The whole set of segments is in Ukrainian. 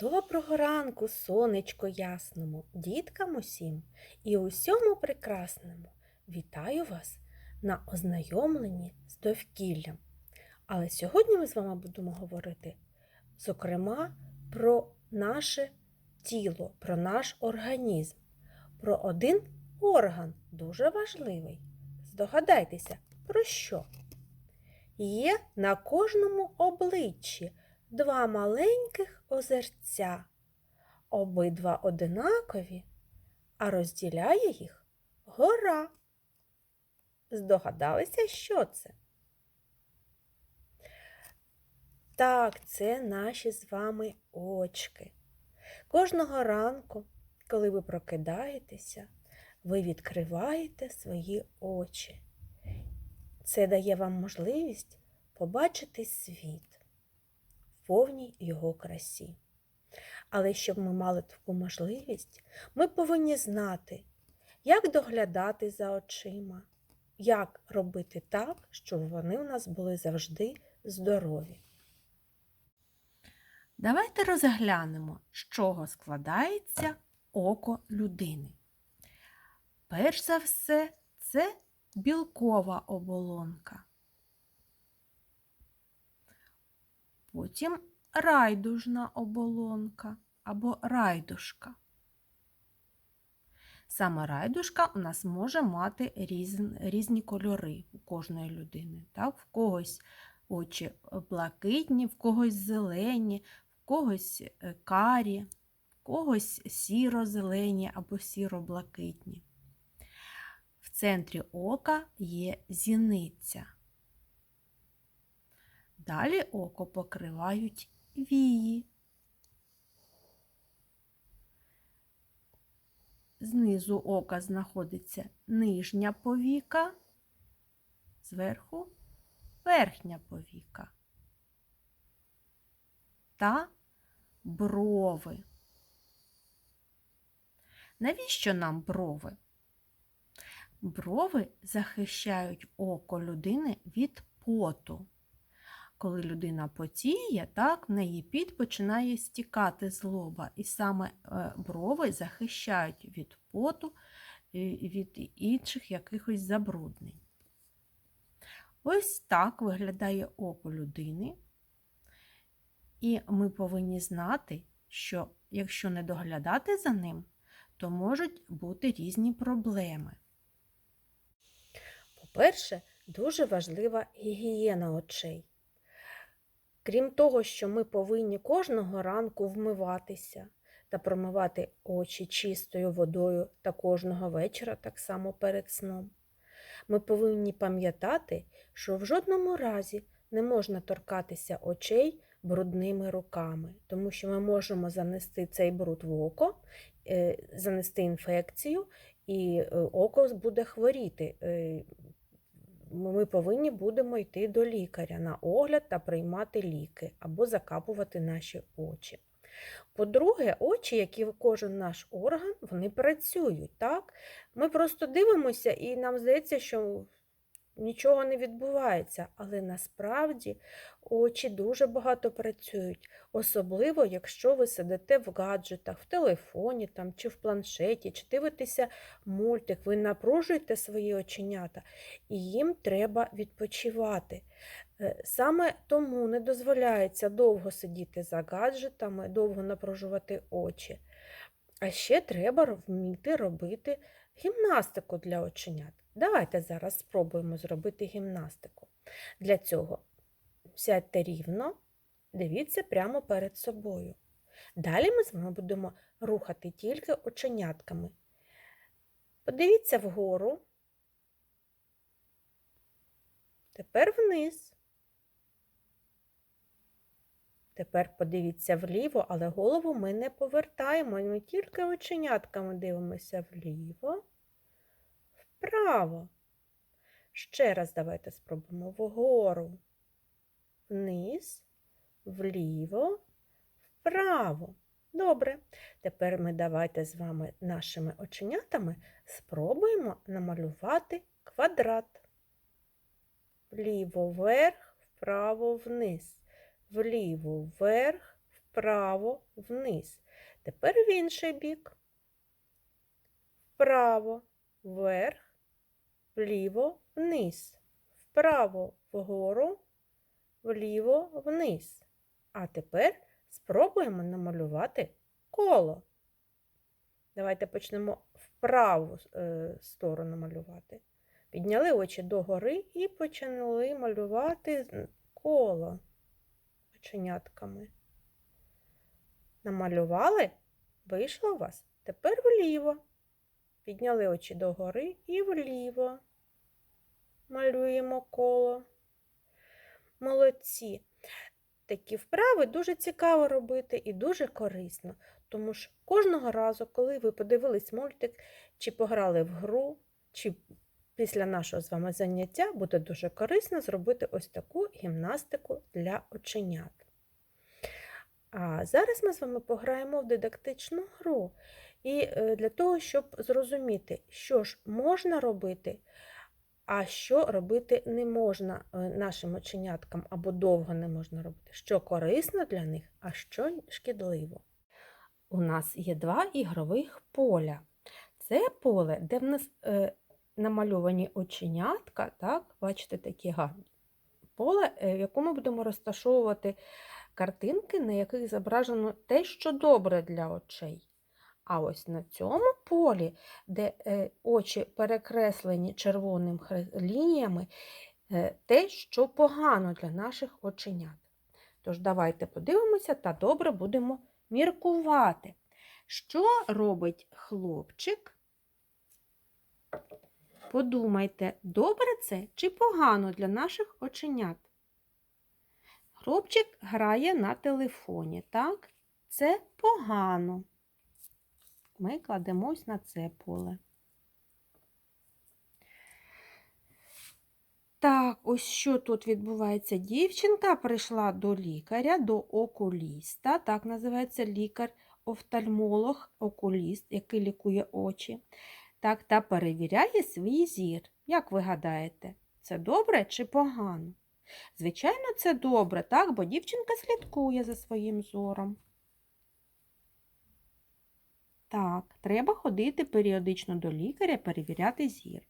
Доброго ранку, сонечко ясному, діткам усім і усьому прекрасному. Вітаю вас на ознайомленні з довкіллям. Але сьогодні ми з вами будемо говорити, зокрема, про наше тіло, про наш організм, про один орган дуже важливий. Здогадайтеся, про що? Є на кожному обличчі два маленьких озерця, обидва одинакові, а розділяє їх гора. Здогадалися, що це? Так, це наші з вами очки. Кожного ранку, коли ви прокидаєтеся, ви відкриваєте свої очі. Це дає вам можливість побачити світ повній його красі. Але щоб ми мали таку можливість, ми повинні знати, як доглядати за очима, як робити так, щоб вони у нас були завжди здорові. Давайте розглянемо, з чого складається око людини. Перш за все, це білкова оболонка. Потім райдужна оболонка або райдушка. Саме райдушка у нас може мати різ, різні кольори у кожної людини. Так? В когось очі блакитні, в когось зелені, в когось е, карі, в когось сіро-зелені або сіро-блакитні. В центрі ока є зіниця. Далі око покривають вії. Знизу ока знаходиться нижня повіка, зверху верхня повіка та брови. Навіщо нам брови? Брови захищають око людини від поту. Коли людина потіє, так, в неї піт починає стікати з лоба, і саме е, брови захищають від поту і від інших якихось забруднень. Ось так виглядає око людини. І ми повинні знати, що якщо не доглядати за ним, то можуть бути різні проблеми. По-перше, дуже важлива гігієна очей. Крім того, що ми повинні кожного ранку вмиватися та промивати очі чистою водою та кожного вечора так само перед сном. Ми повинні пам'ятати, що в жодному разі не можна торкатися очей брудними руками, тому що ми можемо занести цей бруд в око, е, занести інфекцію, і е, око буде хворіти. Ми повинні будемо йти до лікаря на огляд та приймати ліки або закапувати наші очі. По-друге, очі, як і кожен наш орган, вони працюють. так? Ми просто дивимося і нам здається, що нічого не відбувається, але насправді очі дуже багато працюють, особливо, якщо ви сидите в гаджетах, в телефоні там, чи в планшеті, чи дивитеся мультик, ви напружуєте свої оченята, і їм треба відпочивати. Е, Саме тому не дозволяється довго сидіти за гаджетами, довго напружувати очі. А ще треба вміти робити гімнастику для оченят. Давайте зараз спробуємо зробити гімнастику. Для цього сядьте рівно, дивіться прямо перед собою. Далі ми з вами будемо рухати тільки оченятками. Подивіться вгору, тепер вниз. Тепер подивіться вліво, але голову ми не повертаємо, ми тільки оченятками дивимося вліво, вправо. Ще раз давайте спробуємо вгору, вниз, вліво, вправо. Добре. Тепер ми давайте з вами нашими оченятами спробуємо намалювати квадрат. Вліво вверх, вправо вниз вліво вверх, вправо, вниз. Тепер в інший бік. Вправо, вверх, вліво, вниз. Вправо, вгору, вліво, вниз. А тепер спробуємо намалювати коло. Давайте почнемо в праву е, сторону малювати. Підняли очі догори і почали малювати коло оченятками. Намалювали? Вийшло у вас? Тепер вліво. Підняли очі догори і вліво. Малюємо коло. Молодці. Такі вправи дуже цікаво робити і дуже корисно. Тому що кожного разу, коли ви подивились мультик, чи пограли в гру, чи після нашого з вами заняття, буде дуже корисно зробити ось таку гімнастику для оченят. А зараз ми з вами пограємо в дидактичну гру. І е, для того, щоб зрозуміти, що ж можна робити, а що робити не можна е, нашим оченяткам або довго не можна робити, що корисно для них, а що шкідливо. У нас є два ігрових поля. Це поле, де в нас е, намальовані оченятка, так, бачите, такі гарні. Поле, е, в якому будемо розташовувати картинки, на яких зображено те, що добре для очей. А ось на цьому полі, де е, очі перекреслені червоним лініями, е, те, що погано для наших оченят. Тож давайте подивимося та добре будемо міркувати. Що робить хлопчик? Подумайте, добре це чи погано для наших оченят? Хлопчик грає на телефоні, так? Це погано. Ми кладемось на це поле. Так, ось що тут відбувається. Дівчинка прийшла до лікаря, до окуліста, так називається лікар-офтальмолог, окуліст, який лікує очі. Так, та перевіряє свій зір. Як ви гадаєте, це добре чи погано? Звичайно, це добре, так, бо дівчинка слідкує за своїм зором. Так, треба ходити періодично до лікаря, перевіряти зір.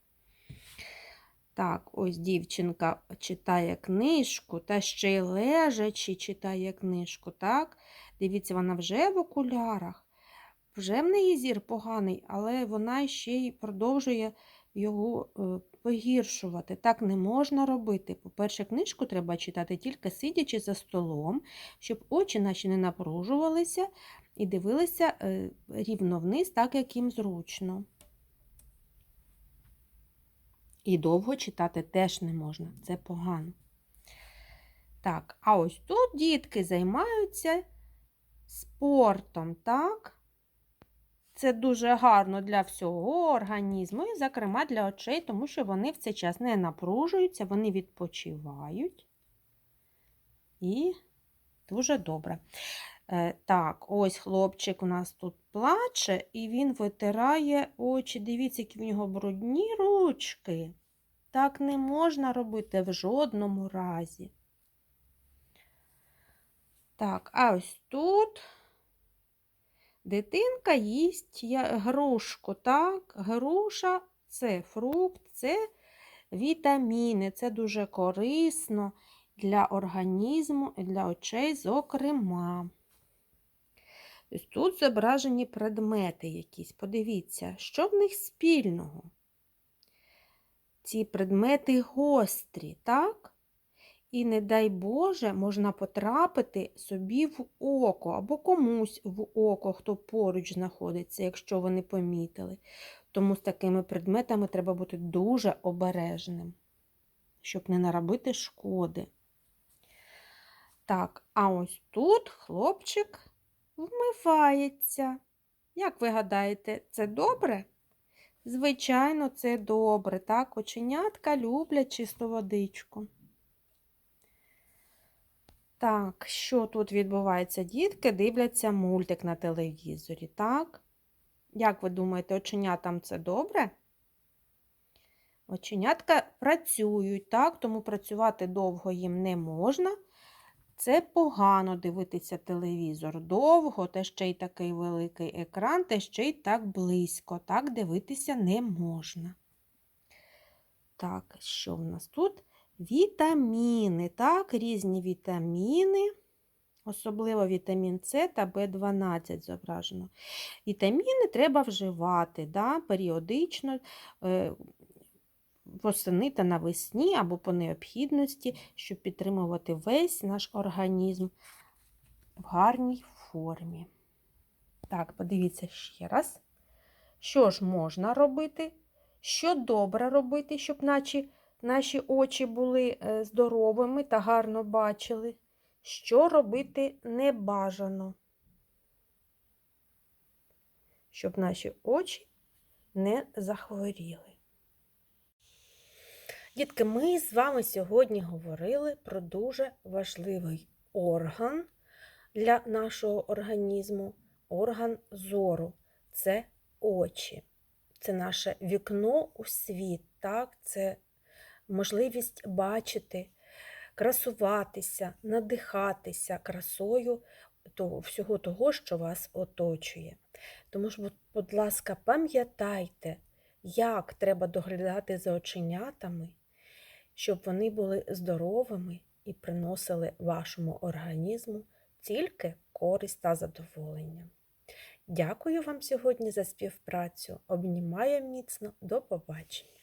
Так, ось дівчинка читає книжку, та ще й лежачи читає книжку, так? Дивіться, вона вже в окулярах. Вже в неї зір поганий, але вона ще й продовжує його е, погіршувати. Так не можна робити. По-перше, книжку треба читати тільки сидячи за столом, щоб очі наші не напружувалися і дивилися е, рівно вниз, так як їм зручно. І довго читати теж не можна, це погано. Так, а ось тут дітки займаються спортом, так? Це дуже гарно для всього організму і, зокрема, для очей, тому що вони в цей час не напружуються, вони відпочивають. І дуже добре. Е, Так, ось хлопчик у нас тут плаче, і він витирає очі. Дивіться, які в нього брудні ручки. Так не можна робити в жодному разі. Так, а ось тут дитинка їсть грушку. Так, груша це фрукт, це вітаміни, це дуже корисно для організму і для очей, зокрема. Тут зображені предмети якісь. Подивіться, що в них спільного. Ці предмети гострі, так? І, не дай Боже, можна потрапити собі в око або комусь в око, хто поруч знаходиться, якщо вони помітили. Тому з такими предметами треба бути дуже обережним, щоб не наробити шкоди. Так, а ось тут хлопчик вмивається. Як ви гадаєте, це добре? Звичайно, це добре. Так, оченятка люблять чисту водичку. Так, що тут відбувається? Дітки дивляться мультик на телевізорі, так? Як ви думаєте, оченятам це добре? Оченятка працюють, так, тому працювати довго їм не можна. Це погано дивитися телевізор довго, та ще й такий великий екран, та ще й так близько. Так дивитися не можна. Так, що в нас тут? Вітаміни, так, різні вітаміни, особливо вітамін С та В12 зображено. Вітаміни треба вживати да, періодично, е, восени та навесні або по необхідності, щоб підтримувати весь наш організм в гарній формі. Так, подивіться ще раз. Що ж можна робити? Що добре робити, щоб наші, наші очі були е, здоровими та гарно бачили? Що робити не бажано? Щоб наші очі не захворіли. Дітки, ми з вами сьогодні говорили про дуже важливий орган для нашого організму орган зору це очі. Це наше вікно у світ, так? це можливість бачити, красуватися, надихатися красою того, всього того, що вас оточує. Тому ж, будь- ласка, пам'ятайте, як треба доглядати за оченятами, щоб вони були здоровими і приносили вашому організму тільки користь та задоволення. Дякую вам сьогодні за співпрацю. Обнімаю міцно. До побачення.